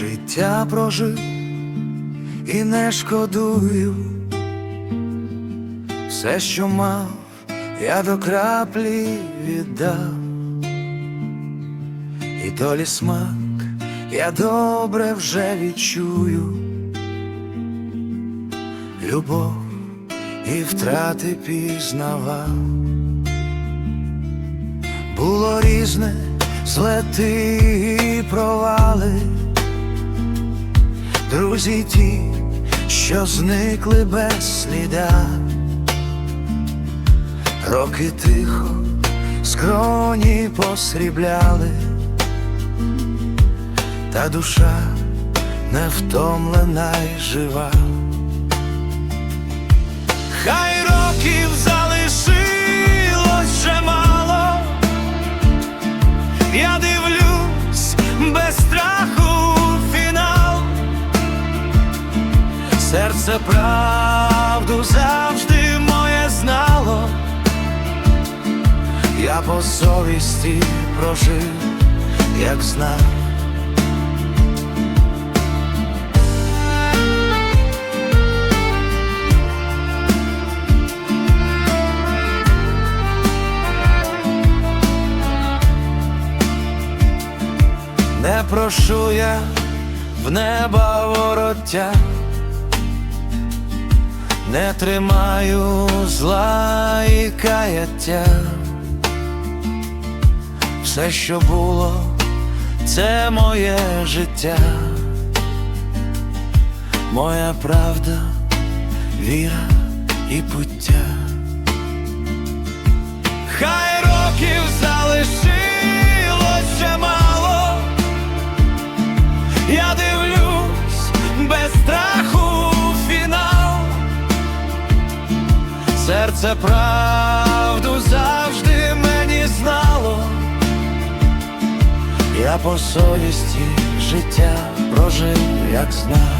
життя прожив і не шкодую. Все, що мав, я до краплі віддав, і долі смак я добре вже відчую. Любов і втрати пізнавав. Було різне злети і провали, друзі ті, що зникли без сліда, роки тихо скроні посрібляли, та душа невтомлена й жива. Серце правду завжди моє знало, я по совісті прожив, як знав. Не прошу я в неба вороття, не тримаю зла і каяття. Все, що було, це моє життя, моя правда, віра і пуття. Хай серце правду завжди мені знало, я по совісті життя прожив, як знав.